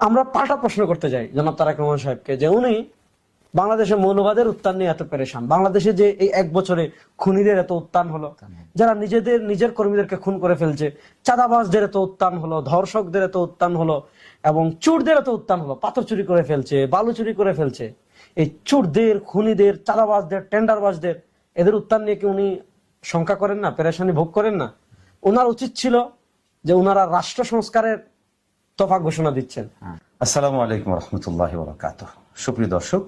আমরা পাল্টা প্রশ্ন করতে যাই জনাব তারেক রহমান সাহেবকে যে উনি বাংলাদেশে মৌলবাদের উত্থান নিয়ে এত পেরেশান। বাংলাদেশে যে এই এক বছরে খুনিদের এত উত্থান হলো যারা নিজেদের নিজের কর্মীদেরকে খুন করে ফেলছে চাঁদাবাজদের এত উত্থান হলো ধর্ষকদের এত উত্থান হলো এবং চোরদের এত উত্থান হলো পাথর চুরি করে ফেলছে বালু চুরি করে ফেলছে। এই চোরদের খুনিদের চাঁদাবাজদের টেন্ডারবাজদের এদের উত্থান নিয়ে কি উনি শঙ্কা করেন না পেরেশানি ভোগ করেন না? ওনার উচিত ছিল যে ওনারা রাষ্ট্র সংস্কারের তফা ঘোষণা দিচ্ছেন। আসসালামু আলাইকুম রহমতুল্লাহ বরকাত সুপ্রিয় দর্শক,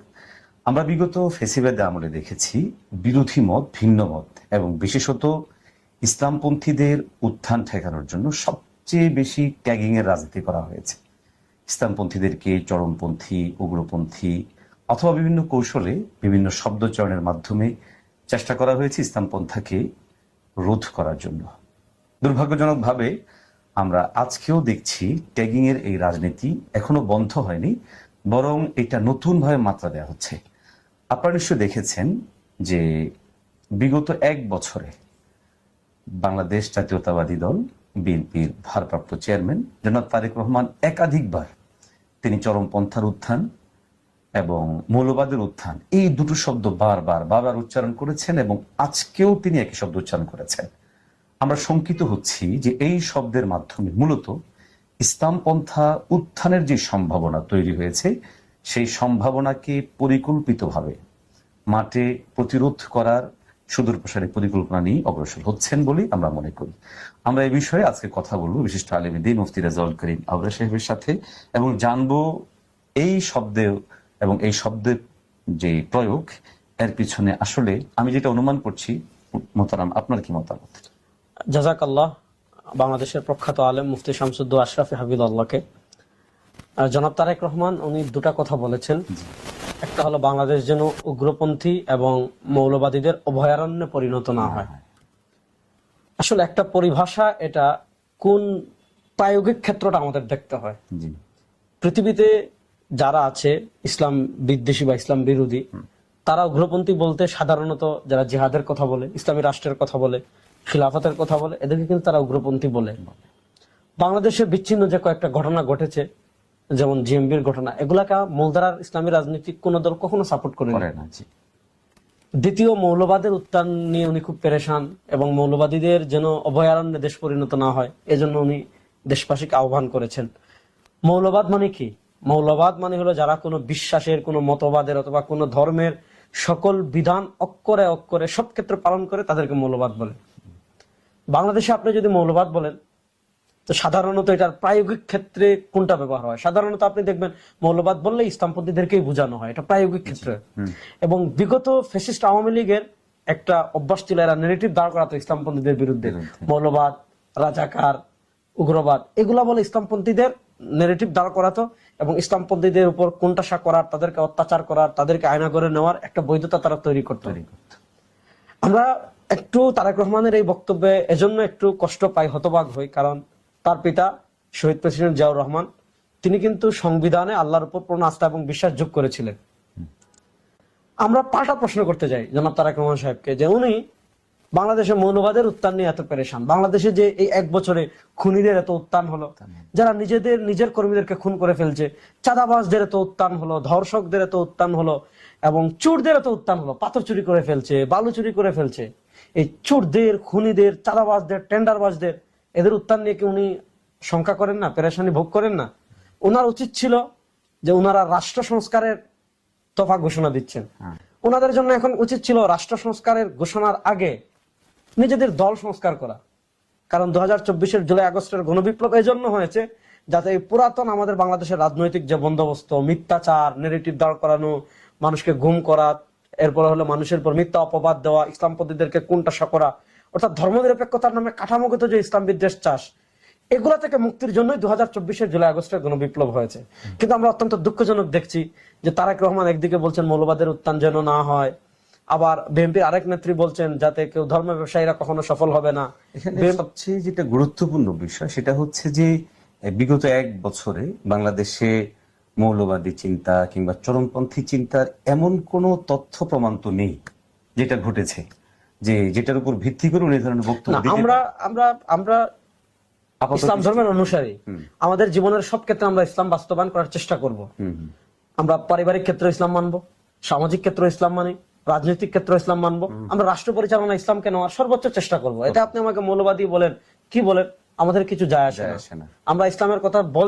আমরা বিগত ফেসিবাদে আমলে দেখেছি বিরোধী মত, ভিন্ন মত এবং বিশেষত ইসলামপন্থীদের উত্থান ঠেকানোর জন্য সবচেয়ে বেশি ট্যাগিং এর রাজনীতি করা হয়েছে। ইসলামপন্থীদেরকে চরমপন্থী, উগ্রপন্থী অথবা বিভিন্ন কৌশলে বিভিন্ন শব্দচয়নের মাধ্যমে চেষ্টা করা হয়েছে ইসলামপন্থাকে রোধ করার জন্য। দুর্ভাগ্যজনকভাবে আমরা আজকেও দেখছি ট্যাগিং এর এই রাজনীতি এখনও বন্ধ হয়নি, বরং এটা নতুনভাবে মাত্রা দেওয়া হচ্ছে। আপনারা নিশ্চয় দেখেছেন যে বিগত এক বছরে বাংলাদেশ জাতীয়তাবাদী দল, বিএনপির ভারপ্রাপ্ত চেয়ারম্যান জনাব তারেক রহমান একাধিকবার তিনি চরমপন্থার উত্থান এবং মৌলবাদের উত্থান, এই দুটো শব্দ বারবার বারবার উচ্চারণ করেছেন এবং আজকেও তিনি একই শব্দ উচ্চারণ করেছেন। আমরা শঙ্কিত হচ্ছি যে এই শব্দের মাধ্যমে মূলত ইসলামপন্থা উত্থানের যে সম্ভাবনা তৈরি হয়েছে, সেই সম্ভাবনাকে পরিকল্পিতভাবে মাঠে প্রতিরোধ করার সুদূর প্রসারী পরিকল্পনা নিয়ে অগ্রসর হচ্ছেন বলেই আমরা মনে করি। আমরা এই বিষয়ে আজকে কথা বলব বিশিষ্ট আলমী দিন মুফতি রাজাউল করিম আবরা সাহেবের সাথে এবং জানব এই শব্দে এবং এই শব্দের যে প্রয়োগ, এর পিছনে আসলে আমি যেটা অনুমান করছি মোতারাম আপনার কি মতামত? জাজাক আল্লাহ বাংলাদেশের প্রখ্যাত আলেম মুফতি শামসুদ্দ আশরাফি হাবিদ আল্লাহকে জনাব তারেক রহমান উনি দুটা কথা বলেছেন। একটা হলো বাংলাদেশ যেন উগ্রপন্থী এবং মৌলবাদীদের অভয়ারণ্যে পরিণত না হয়। আসলে একটা পরিভাষা এটা কোন প্রায়োগিক ক্ষেত্রটা আমাদের দেখতে হয়। পৃথিবীতে যারা আছে ইসলাম বিদ্বেষী বা ইসলাম বিরোধী তারা উগ্রপন্থী বলতে সাধারণত যারা জিহাদের কথা বলে ইসলামী রাষ্ট্রের কথা বলে খিলাফতের কথা বলে এদেরকে কিন্তু তারা উগ্রপন্থী বলে। বাংলাদেশে বিচ্ছিন্ন যে কয়েকটা ঘটনা ঘটেছে যেমন জিএমবির ঘটনা এগুলাকে মূলধারার ইসলামী রাজনীতি কোন দল কখনো সাপোর্ট করে না দ্বিতীয় মৌলবাদের উত্থান নিয়ে উনি খুব পেরেশান এবং মৌলবাদীদের যেন অভয়ারণ্যে দেশ পরিণত না হয় এজন্য উনি দেশবাসীকে আহ্বান করেছেন। মৌলবাদ মানে কি? মৌলবাদ মানে হলো যারা কোনো বিশ্বাসের কোনো মতবাদের অথবা কোনো ধর্মের সকল বিধান অক্ষরে অক্ষরে সব ক্ষেত্রে পালন করে তাদেরকে মৌলবাদ বলে। বাংলাদেশে আপনি যদি মৌলবাদ বলেন তো সাধারণত এটার প্রায়োগিক ক্ষেত্রে কোনটা ব্যবহার হয়? সাধারণত আপনি দেখবেন মৌলবাদ বললে ইসলামপন্থীদেরকেই বোঝানো হয় এটা প্রায়োগিক ক্ষেত্রে। এবং বিগত ফেসিস্ট আওয়ামী লীগের একটা অভ্যাস ছিল এরা নেগেটিভ দাঁড় করাতো ইসলামপন্থীদের বিরুদ্ধে। মৌলবাদ রাজাকার উগ্রবাদ এগুলা বলে ইসলামপন্থীদের নেগেটিভ দাঁড় করাতো এবং ইসলামপন্থীদের উপর কোনটাসা করার তাদেরকে অত্যাচার করার তাদেরকে আয়না করে নেওয়ার একটা বৈধতা তারা তৈরি করতো। আমরা একটু তারেক রহমানের এই বক্তব্যে এজন্য একটু কষ্ট পাই হতবাক হই কারণ তার পিতা শহীদ প্রেসিডেন্ট জিয়াউর রহমান তিনি কিন্তু সংবিধানে আল্লাহর উপর পূর্ণ আস্থা এবং বিশ্বাস যোগ করেছিলেন। আমরা পাল্টা প্রশ্ন করতে যাই জনাব তারেক রহমান সাহেবকে যে উনি বাংলাদেশে মৌলবাদের উত্থান নিয়ে এত পেরেশান। বাংলাদেশে যে এই এক বছরে খুনিদের এত উত্থান হলো যারা নিজেদের নিজের কর্মীদেরকে খুন করে ফেলছে চাঁদাবাজদের এত উত্থান হলো ধর্ষকদের এত উত্থান হলো এবং চোরদের এত উত্থান হলো পাথর চুরি করে ফেলছে বালু চুরি করে ফেলছে। এই চোরদের খুনিদের চাঁদাবাজদের টেন্ডারবাজদের এদের উত্থান নিয়ে কি উনি শঙ্কা করেন না পেরেশানি ভোগ করেন না? ওনার উচিত ছিল যে ওনারা রাষ্ট্র সংস্কারের তফা ঘোষণা দিচ্ছেন। ওনাদের জন্য এখন উচিত ছিল রাষ্ট্র সংস্কারের ঘোষণার আগে নিজেদের দল সংস্কার করা। কারণ দু হাজার চব্বিশের জুলাই আগস্টের গণবিপ্লব এই জন্য হয়েছে যাতে এই পুরাতন আমাদের বাংলাদেশের রাজনৈতিক যে বন্দোবস্ত, মিথ্যাচার নেগেটিভ দাঁড় করানো, মানুষকে গুম করা, এরপরে হলো মানুষের উপর মিথ্যা অপবাদ দেওয়া ইসলামপন্থীদেরকে কোনটা করা, অর্থাৎ ধর্ম ধর্মনিরপেক্ষতার নামে কাঠামোগত যে ইসলাম বিদ্বেষ চাষ, এগুলা থেকে মুক্তির জন্যই দু হাজার চব্বিশের জুলাই আগস্টের গণবিপ্লব হয়েছে। কিন্তু আমরা অত্যন্ত দুঃখজনক দেখছি যে তারেক রহমান একদিকে বলছেন মৌলবাদের উত্থান যেন না হয় আবার বিএনপির আরেক নেত্রী বলছেন যাতে কেউ ধর্ম ব্যবসায়ীরা কখনো সফল হবে না। সবচেয়ে যেটা গুরুত্বপূর্ণ বিষয় সেটা হচ্ছে যে বিগত এক বছরে বাংলাদেশে মৌলবাদী চিন্তা কিংবা চরমপন্থী চিন্তার এমন কোনো তথ্য প্রমাণ তো নেই যেটা ঘটেছে যে যেটার উপর ভিত্তি করে উনি ধরনের বক্তব্য আমরা আমরা আমরা ইসলাম ধর্মের অনুসারী। আমাদের জীবনের সব ক্ষেত্রে আমরা ইসলাম বাস্তবায়ন করার চেষ্টা করব। আমরা পারিবারিক ক্ষেত্রে ইসলাম মানব সামাজিক ক্ষেত্রে ইসলাম মানি। রাজনৈতিক ক্ষেত্রে ইসলাম মানবো। আমরা রাষ্ট্র পরিচালনা ইসলামকে নেওয়ার সর্বোচ্চ চেষ্টা করব। এটা আপনি আমাকে মৌলবাদী বলেন কি বলেন আমাদের কিছু যায় আসে না। আমরা ইসলামের কথা বল